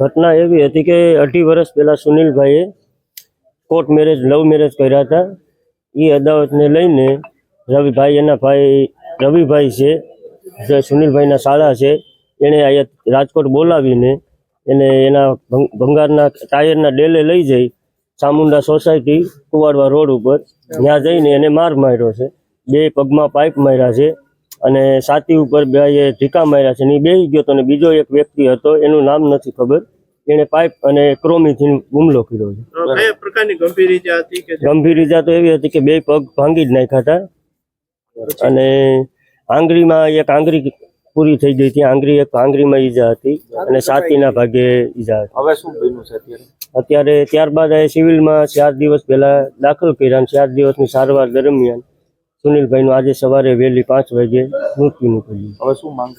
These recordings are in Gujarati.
ઘટના એવી હતી કે અઢી વર્ષ પહેલા સુનિલભાઈએ કોર્ટ મેરેજ, લવ મેરેજ કર્યા હતા. એ અદાવતને લઈને રવિભાઈ, એના ભાઈ, રવિભાઈ છે, જે સુનિલભાઈના શાળા છે, એણે અહીંયા રાજકોટ બોલાવીને એને એના ભંગ- ભંગારના ટાયરના ડેલે લઈ જઈ ચામુંડા સોસાયટી કુવાડવા રોડ ઉપર. ત્યાં જઈને એને માર માર્યો છે. બે પગમાં પાઇપ માર્યા છે. અને છાતી ઉપર બે ધીકા માર્યા છે ને એ બેસી ગયો હતો અને બીજો એક વ્યક્તિ હતો એનું નામ નથી ખબર. એણે પાઇપ અને ક્રોમીથી હુમલો કર્યો છે. પ્રકારની ગંભીર ઈજા હતી ગંભીર ઈજા તો એવી હતી કે બે પગ ભાંગી જ નાખ્યા હતા. અને આંગળીમાં એક આંગળી પૂરી થઈ ગઈ હતી. આંગળી એક આંગળીમાં ઈજા હતી અને છાતીના ભાગે ઈજા હતી. હવે શું બન્યું છે અત્યારે? અત્યારે ત્યારબાદ આ સિવિલમાં ચાર દિવસ પહેલા દાખલ કર્યા ચાર દિવસની સારવાર દરમિયાન સુનિલભાઈનું આજે સવારે વહેલી પાંચ વાગે મૃત્યુ નીકળ્યું હવે શું માંગ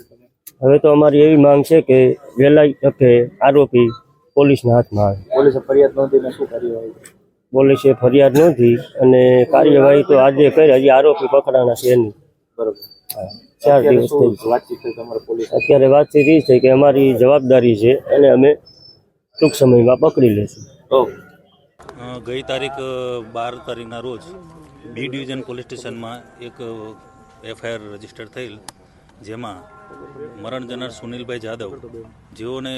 હવે તો અમારી એવી માંગ છે કે વહેલા તકે આરોપી પોલીસના હાથમાં આવે. પોલીસે ફરિયાદ નોંધી શું કાર્યવાહી પોલીસે ફરિયાદ નોંધી અને કાર્યવાહી તો આજે કરી હજી આરોપી પકડાના છે નહીં. બરોબર. ચાર દિવસ થઈ વાતચીત થઈ તમારે પોલીસ? અત્યારે વાતચીત એ છે કે અમારી જવાબદારી છે અને અમે ટૂંક સમયમાં પકડી લેશું. ઓકે ગઈ તારીખ બાર તારીખના રોજ બી ડિવિઝન પોલીસ સ્ટેશનમાં એક એફઆઈઆર રજિસ્ટર થયેલ, જેમાં મરણ જનાર સુનિલભાઈ જાદવ, જેઓને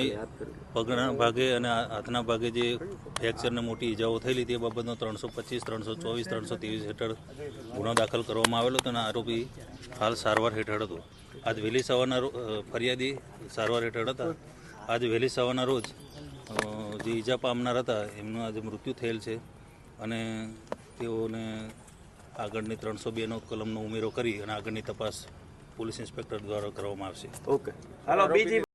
પગના ભાગે અને હાથના ભાગે જે ફ્રેક્ચરને મોટી ઈજાઓ થયેલી તે બાબતનો ત્રણસો પચીસ, ત્રણસો ચોવીસ, ત્રણસો ત્રેવીસ હેઠળ ગુનો દાખલ કરવામાં આવેલો હતો અને આરોપી હાલ સારવાર હેઠળ હતો. આજ વહેલી સવારના ફરિયાદી સારવાર હેઠળ હતા. આજ વહેલી સવારના રોજ જે ઈજા પામનાર હતા, એમનું આજે મૃત્યુ થયેલ છે અને તેઓને આગળની ત્રણસો બેનો કલમનો ઉમેરો કરી અને આગળની તપાસ પોલીસ ઇન્સ્પેક્ટર દ્વારા કરવામાં આવશે. ઓકે. હાલો, બીજી